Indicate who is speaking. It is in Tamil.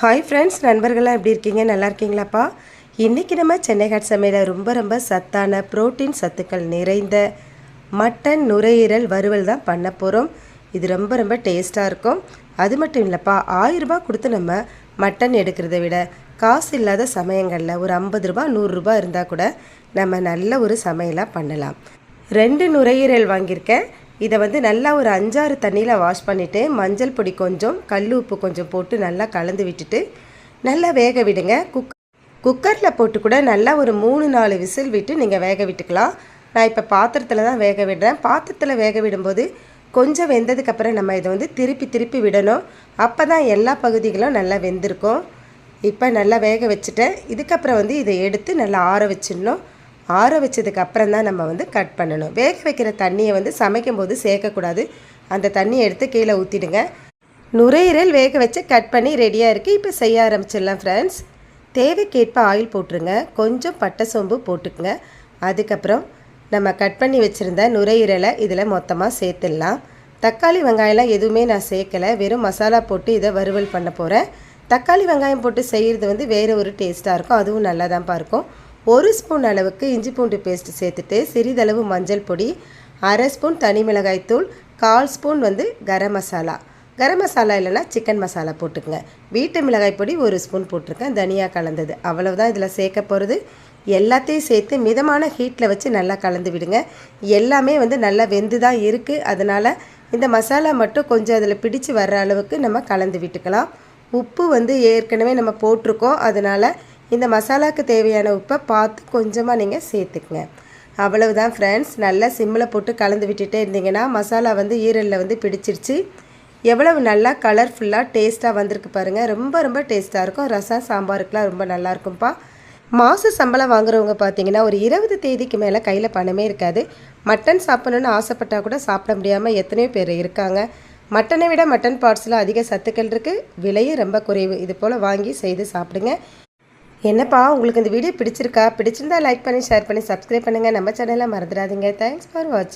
Speaker 1: ஹாய் ஃப்ரெண்ட்ஸ் நண்பர்களாக எப்படி இருக்கீங்க நல்லா இருக்கீங்களாப்பா இன்றைக்கி நம்ம சென்னை ஹாட் சமையலில் ரொம்ப ரொம்ப சத்தான ப்ரோட்டீன் சத்துக்கள் நிறைந்த மட்டன் நுரையீரல் வறுவல் தான் பண்ண போகிறோம் இது ரொம்ப ரொம்ப டேஸ்ட்டாக இருக்கும் அது மட்டும் இல்லைப்பா ஆயிரம் ரூபாய் கொடுத்து நம்ம மட்டன் எடுக்கிறத விட காசு இல்லாத சமயங்களில் ஒரு ஐம்பது ரூபா நூறுரூபா இருந்தால் கூட நம்ம நல்ல ஒரு சமையலாக பண்ணலாம் ரெண்டு நுரையீரல் வாங்கியிருக்கேன் இதை வந்து நல்லா ஒரு அஞ்சாறு தண்ணியில் வாஷ் பண்ணிவிட்டு மஞ்சள் பொடி கொஞ்சம் கல் உப்பு கொஞ்சம் போட்டு நல்லா கலந்து விட்டுட்டு நல்லா வேக விடுங்க குக் குக்கரில் போட்டு கூட நல்லா ஒரு மூணு நாலு விசில் விட்டு நீங்கள் வேக விட்டுக்கலாம் நான் இப்போ பாத்திரத்தில் தான் வேக விடுறேன் பாத்திரத்தில் வேக விடும்போது கொஞ்சம் வெந்ததுக்கப்புறம் நம்ம இதை வந்து திருப்பி திருப்பி விடணும் அப்போ தான் எல்லா பகுதிகளும் நல்லா வெந்திருக்கும் இப்போ நல்லா வேக வச்சுட்டேன் இதுக்கப்புறம் வந்து இதை எடுத்து நல்லா ஆற வச்சிடணும் ஆற வச்சதுக்கு அப்புறம் தான் நம்ம வந்து கட் பண்ணணும் வேக வைக்கிற தண்ணியை வந்து சமைக்கும் போது சேர்க்கக்கூடாது அந்த தண்ணியை எடுத்து கீழே ஊற்றிடுங்க நுரையீரல் வேக வச்சு கட் பண்ணி ரெடியாக இருக்குது இப்போ செய்ய ஆரம்பிச்சிடலாம் ஃப்ரெண்ட்ஸ் தேவைக்கேற்ப ஆயில் போட்டுருங்க கொஞ்சம் பட்டை சோம்பு போட்டுக்குங்க அதுக்கப்புறம் நம்ம கட் பண்ணி வச்சுருந்த நுரையீரலை இதில் மொத்தமாக சேர்த்துடலாம் தக்காளி வெங்காயம்லாம் எதுவுமே நான் சேர்க்கலை வெறும் மசாலா போட்டு இதை வறுவல் பண்ண போகிறேன் தக்காளி வெங்காயம் போட்டு செய்கிறது வந்து வேறு ஒரு டேஸ்ட்டாக இருக்கும் அதுவும் நல்லா தான்ப்பா இருக்கும் ஒரு ஸ்பூன் அளவுக்கு இஞ்சி பூண்டு பேஸ்ட் சேர்த்துட்டு சிறிதளவு மஞ்சள் பொடி அரை ஸ்பூன் தனி மிளகாய்த்தூள் கால் ஸ்பூன் வந்து கரம் மசாலா கரம் மசாலா இல்லைனா சிக்கன் மசாலா போட்டுக்கங்க வீட்டு மிளகாய் பொடி ஒரு ஸ்பூன் போட்டிருக்கேன் தனியாக கலந்தது அவ்வளவுதான் இதில் சேர்க்க போகிறது எல்லாத்தையும் சேர்த்து மிதமான ஹீட்டில் வச்சு நல்லா கலந்து விடுங்க எல்லாமே வந்து நல்லா வெந்து தான் இருக்குது அதனால் இந்த மசாலா மட்டும் கொஞ்சம் அதில் பிடிச்சி வர்ற அளவுக்கு நம்ம கலந்து விட்டுக்கலாம் உப்பு வந்து ஏற்கனவே நம்ம போட்டிருக்கோம் அதனால் இந்த மசாலாவுக்கு தேவையான உப்பை பார்த்து கொஞ்சமாக நீங்கள் சேர்த்துக்குங்க அவ்வளவுதான் ஃப்ரெண்ட்ஸ் நல்லா சிம்மில் போட்டு கலந்து விட்டுட்டே இருந்தீங்கன்னா மசாலா வந்து ஈரலில் வந்து பிடிச்சிருச்சு எவ்வளவு நல்லா கலர்ஃபுல்லாக டேஸ்ட்டாக வந்திருக்கு பாருங்கள் ரொம்ப ரொம்ப டேஸ்ட்டாக இருக்கும் ரசம் சாம்பாருக்கெலாம் ரொம்ப நல்லாயிருக்கும்ப்பா மாத சம்பளம் வாங்குறவங்க பார்த்தீங்கன்னா ஒரு இருபது தேதிக்கு மேலே கையில் பணமே இருக்காது மட்டன் சாப்பிட்ணுன்னு ஆசைப்பட்டால் கூட சாப்பிட முடியாமல் எத்தனையோ பேர் இருக்காங்க மட்டனை விட மட்டன் பார்ட்ஸில் அதிக சத்துக்கள் இருக்குது விலையும் ரொம்ப குறைவு இது போல் வாங்கி செய்து சாப்பிடுங்க என்னப்பா உங்களுக்கு இந்த வீடியோ பிடிச்சிருக்கா பிடிச்சிருந்தா லைக் பண்ணி ஷேர் பண்ணி சப்ஸ்கிரைப் பண்ணுங்கள் நம்ம சேனலில் மறந்துடாதீங்க தேங்க்ஸ் ஃபார் வாட்சிங்